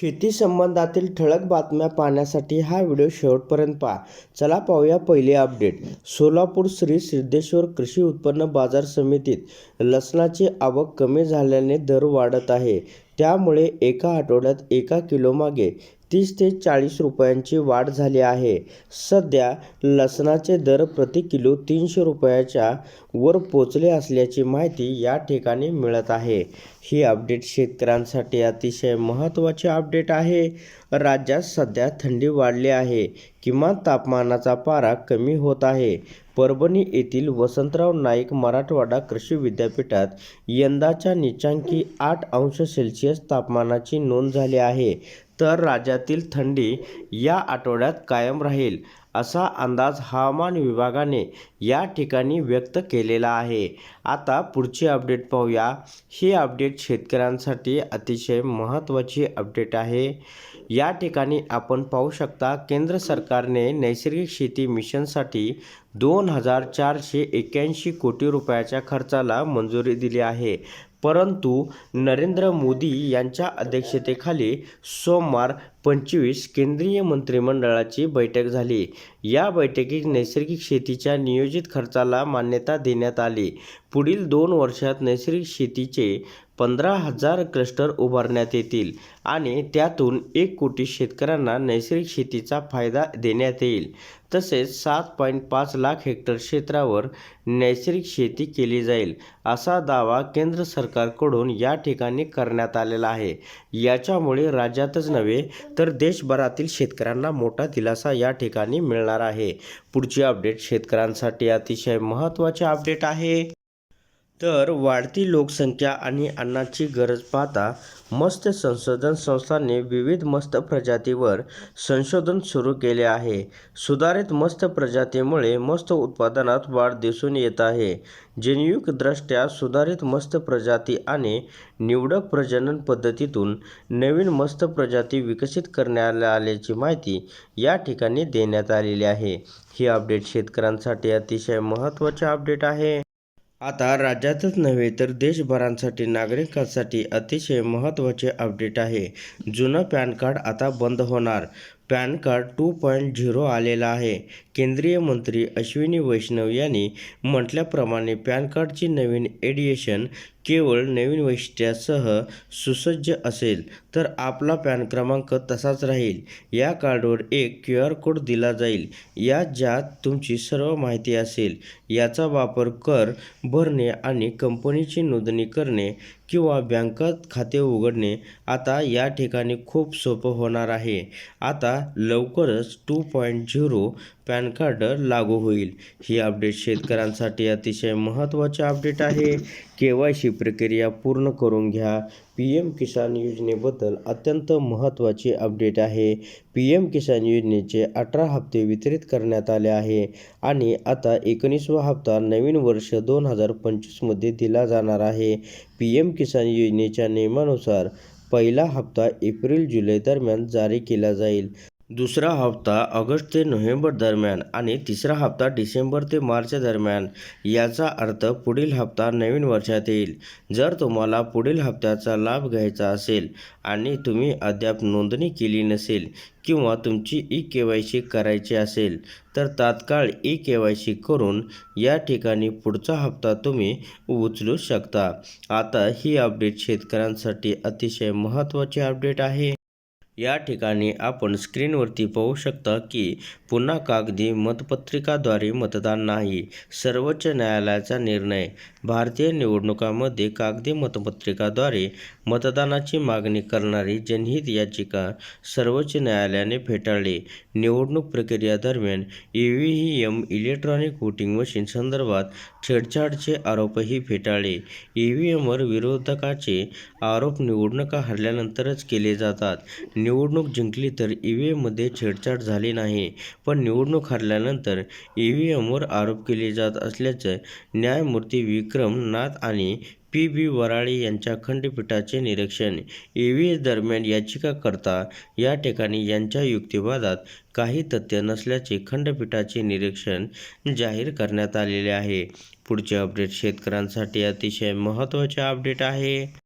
शेती संबंधातील ठळक बातम्या पाहण्यासाठी हा व्हिडिओ शेवटपर्यंत पहा. चला पाहूया पहिले अपडेट. सोलापूर श्री सिद्धेश्वर कृषी उत्पन्न बाजार समितीत लसणाची आवक कमी झाल्याने दर वाढत आहे. त्यामुळे एका आठवड्यात एका किलोमागे तीस ते चाळीस रुपयांची वाढ झाली आहे. सध्या लसणाचे दर प्रति किलो तीनशे रुपयाच्या वर पोचले असल्याची माहिती या ठिकाणी मिळत आहे. ही अपडेट शेतकऱ्यांसाठी अतिशय महत्त्वाची अपडेट आहे. राज्यात सध्या थंडी वाढली आहे. किमान तापमानाचा पारा कमी होत आहे. परभणी येथील वसंतराव नाईक मराठवाडा कृषी विद्यापीठात यंदाच्या निचांकी आठ अंश सेल्सिअस तापमानाची नोंद झाली आहे. तर राज्यातील थंडी या आठवड्यात कायम राहील असा अंदाज हवामान विभागाने या ठिकाणी व्यक्त केलेला आहे. आता पुढची अपडेट पाहूया. ही अपडेट शेतकऱ्यांसाठी अतिशय महत्त्वाची अपडेट आहे. या ठिकाणी आपण पाहू शकता केंद्र सरकारने नैसर्गिक शेती मिशनसाठी दोन हजार चारशे एक्याऐंशी कोटी रुपयाच्या खर्चाला मंजुरी दिली आहे. परंतु नरेंद्र मोदी यांच्या अध्यक्षतेखाली सोमवार पंचवीस केंद्रीय मंत्रिमंडळाची बैठक झाली. या बैठकीत नैसर्गिक शेतीच्या नियोजित खर्चाला मान्यता देण्यात आली. पुढील दोन वर्षात नैसर्गिक शेतीचे पंधरा हजार क्लस्टर उभारण्यात येतील आणि त्यातून एक कोटी शेतकऱ्यांना नैसर्गिक शेतीचा फायदा देण्यात येईल. तसेच सात पॉईंट पाच लाख हेक्टर क्षेत्रावर नैसर्गिक शेती केली जाईल असा दावा केंद्र सरकारकडून या ठिकाणी करण्यात आलेला आहे. याच्यामुळे राज्यातच नव्हे तर देशभरातील शेतकऱ्यांना मोठा दिलासा या ठिकाणी मिळणार आहे. पुढची अपडेट शेतकऱ्यांसाठी अतिशय महत्त्वाचे अपडेट आहे. तर वाढती लोकसंख्या आणि अन्नाची गरज पाहता मत्स्य संशोधन संस्थांनी विविध मस्त प्रजातीवर संशोधन सुरू केले आहे. सुधारित मस्त प्रजातीमुळे मस्त उत्पादनात वाढ दिसून येत आहे. जनयुगदृष्ट्या सुधारित मस्त प्रजाती आणि निवडक प्रजनन पद्धतीतून नवीन मस्त प्रजाती विकसित करण्यात आल्याची माहिती या ठिकाणी देण्यात आलेली आहे. ही अपडेट शेतकऱ्यांसाठी अतिशय महत्त्वाचे अपडेट आहे. आता राज्यातच नव्हे तर देशभरांसाठी नागरिकांसाठी अतिशय महत्त्वाचे अपडेट आहे. जुनं पॅन कार्ड आता बंद होणार. PAN card two point zero आलेला आहे. केंद्रीय मंत्री अश्विनी वैष्णव यांनी म्हटल्याप्रमाणे पॅन कार्डची नवीन एडिएशन केवळ नवीन वैशिष्ट्यासह सुसज्ज असेल तर आपला पॅन क्रमांक तसाच राहील. या कार्डवर एक क्यू आर कोड दिला जाईल या ज्यात तुमची सर्व माहिती असेल. याचा वापर कर भरणे आणि कंपनीची नोंदणी करणे किंवा बँकात खाते उघडणे आता या ठिकाणी खूप सोपं होणार आहे. आता लवकरच two point zero PAN card लागू होईल. ही अपडेट शेतकऱ्यांसाठी अतिशय महत्त्वाचे अपडेट आहे. के वाय सी प्रक्रिया पूर्ण करून घ्या. पी एम किसान योजनेबद्दल अत्यंत महत्त्वाची अपडेट आहे. पी एम किसान योजनेचे अठरा हप्ते वितरित करण्यात आले आहे आणि आता एकोणीसवा हप्ता नवीन वर्ष दोन हजार पंचवीसमध्ये दिला जाणार आहे. पी एम किसान योजनेच्या नियमानुसार पहिला हप्ता एप्रिल जुलै दरम्यान जारी केला जाईल. दुसरा हप्ता ऑगस्ट ते नोव्हेंबर दरम्यान आणि तिसरा हप्ता डिसेंबर ते मार्च दरम्यान याचा अर्थ पुढील हप्ता नवीन वर्षात येईल. जर तुम्हाला पुढील हप्त्याचा लाभ घ्यायचा असेल आणि तुम्ही अद्याप नोंदणी केली नसेल किंवा तुमची ई के वाय सी करायची असेल तर तात्काळ ई के वाय सी करून या ठिकाणी पुढचा हप्ता तुम्ही उचलू शकता. आता ही अपडेट शेतकऱ्यांसाठी अतिशय महत्त्वाची अपडेट आहे. या ठिकाणी आपण स्क्रीनवरती पाहू शकता की पुन्हा कागदी मतपत्रिकाद्वारे मतदान नाही सर्वोच्च न्यायालयाचा निर्णय. भारतीय निवडणुकामध्ये कागदी मतपत्रिकाद्वारे मतदानाची मागणी करणारी जनहित याचिका सर्वोच्च न्यायालयाने फेटाळली. निवडणूक प्रक्रियादरम्यान E V M electronic voting machine संदर्भात छेडछाडचे आरोपही फेटाळले. ई व्ही एमवर विरोधकाचे आरोप निवडणुका हरल्यानंतरच केले जातात. निवडणूक जिंकली तर ई व्ही एममध्ये छेडछाड झाली नाही. पण निवडणूक हरल्यानंतर ई व्ही एमवर आरोप केले जात असल्याचं न्यायमूर्ती विक्रम नाथ आणि पी बी वराळे यांच्या खंडपीठाचे निरीक्षण ई व्ही एस दरम्यान याचिकाकर्ता या ठिकाणी यांच्या युक्तिवादात काही तथ्य नसल्याचे खंडपीठाचे निरीक्षण जाहीर करण्यात आलेले आहे. पुढचे अपडेट शेतकऱ्यांसाठी अतिशय महत्त्वाचे अपडेट आहे.